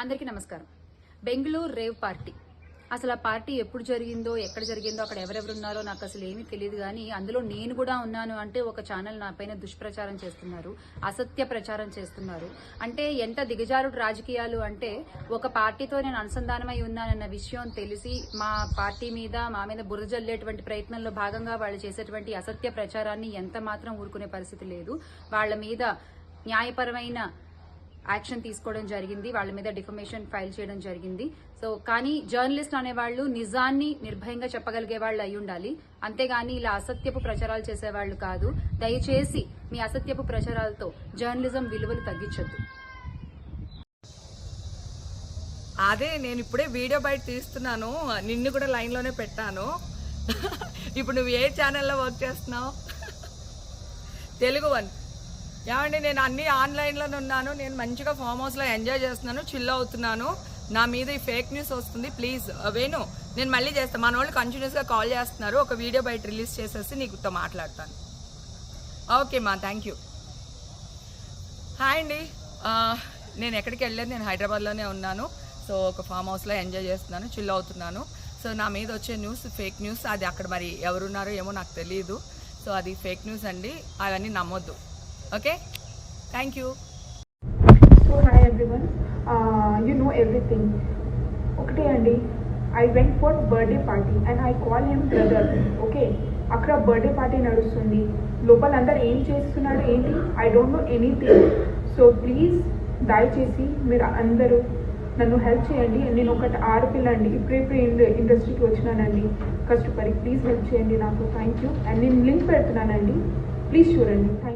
అందరికీ నమస్కారం. Bengaluru rave party. అసలు ఆ పార్టీ ఎప్పుడు జరిగిందో ఎక్కడ జరిగిందో అక్కడ ఎవరెవరు ఉన్నారో నాకు అసలు ఏమీ తెలియదు కానీ అందులో నేను కూడా ఉన్నాను అంటే ఒక ఛానల్ నా పైన దుష్ప్రచారం చేస్తున్నారు అసత్య ప్రచారం చేస్తున్నారు. అంటే ఎంత దిగజారుడు రాజకీయాలు అంటే ఒక పార్టీతో నేను అనుసంధానమై ఉన్నానన్న విషయం తెలిసి మా పార్టీ మీద మా మీద బురద జల్లేటువంటి ప్రయత్నంలో భాగంగా వాళ్ళు చేసేటువంటి అసత్య ప్రచారాన్ని ఎంత మాత్రం ఊరుకునే పరిస్థితి లేదు. వాళ్ళ మీద న్యాయపరమైన యాక్షన్ తీసుకోవడం జరిగింది వాళ్ళ మీద డిఫమేషన్ ఫైల్ చేయడం జరిగింది. సో కానీ జర్నలిస్ట్ అనేవాళ్ళు నిజాన్ని నిర్భయంగా చెప్పగలిగే వాళ్ళు అయి ఉండాలి. అంతేగాని ఇలా అసత్యపు ప్రచారాలు చేసేవాళ్ళు కాదు. దయచేసి మీ అసత్యపు ప్రచారాలతో జర్నలిజం విలువలు తగ్గించొద్దు. అదే నేను ఇప్పుడే వీడియో బయట తీస్తున్నాను. నిన్ను కూడా లైన్లోనే పెట్టాను. ఇప్పుడు నువ్వు ఏ ఛానల్లో వర్క్ చేస్తున్నావు? తెలుగు వన్. ఏమండి నేను అన్ని ఆన్లైన్లోనే ఉన్నాను. నేను మంచిగా ఫామ్ హౌస్లో ఎంజాయ్ చేస్తున్నాను చిల్ అవుతున్నాను. నా మీద ఈ ఫేక్ న్యూస్ వస్తుంది. ప్లీజ్ వేణు నేను మళ్ళీ చేస్తాను మన వాళ్ళు కంటిన్యూస్గా కాల్ చేస్తున్నారు. ఒక వీడియో బయట రిలీజ్ చేసేసి నీకుతో మాట్లాడతాను. ఓకే మా థ్యాంక్ యూ. హాయ్ అండి. నేను ఎక్కడికి వెళ్ళలేదు. నేను హైదరాబాద్లోనే ఉన్నాను. సో ఒక ఫామ్ హౌస్లో ఎంజాయ్ చేస్తున్నాను చిల్ అవుతున్నాను. సో నా మీద వచ్చే న్యూస్ ఫేక్ న్యూస్ అది అక్కడ మరి ఎవరున్నారో ఏమో నాకు తెలియదు సో అది ఫేక్ న్యూస్ అండి. అవన్నీ నమ్మొద్దు. Okay? Thank you so hi everyone you know everything ఒకటే అండి. I went for birthday party and I call him brother okay అక్కడ బర్త్డే పార్టీ నడుస్తుంది. లోపల అందరు ఏం చేస్తున్నారు ఏంటి? I don't know anything so please దయచేసి మీరు అందరూ నన్ను హెల్ప్ చేయండి. నేను ఒకటి ఆడపిల్ల అండి ఇప్పుడే ఇప్పుడు ఇండస్ట్రీకి వచ్చినానండి. కష్టపడి ప్లీజ్ హెల్ప్ చేయండి నాకు. థ్యాంక్ యూ అండ్ నేను లింక్ పెడుతున్నానండి. ప్లీజ్ చూడండి. Thank you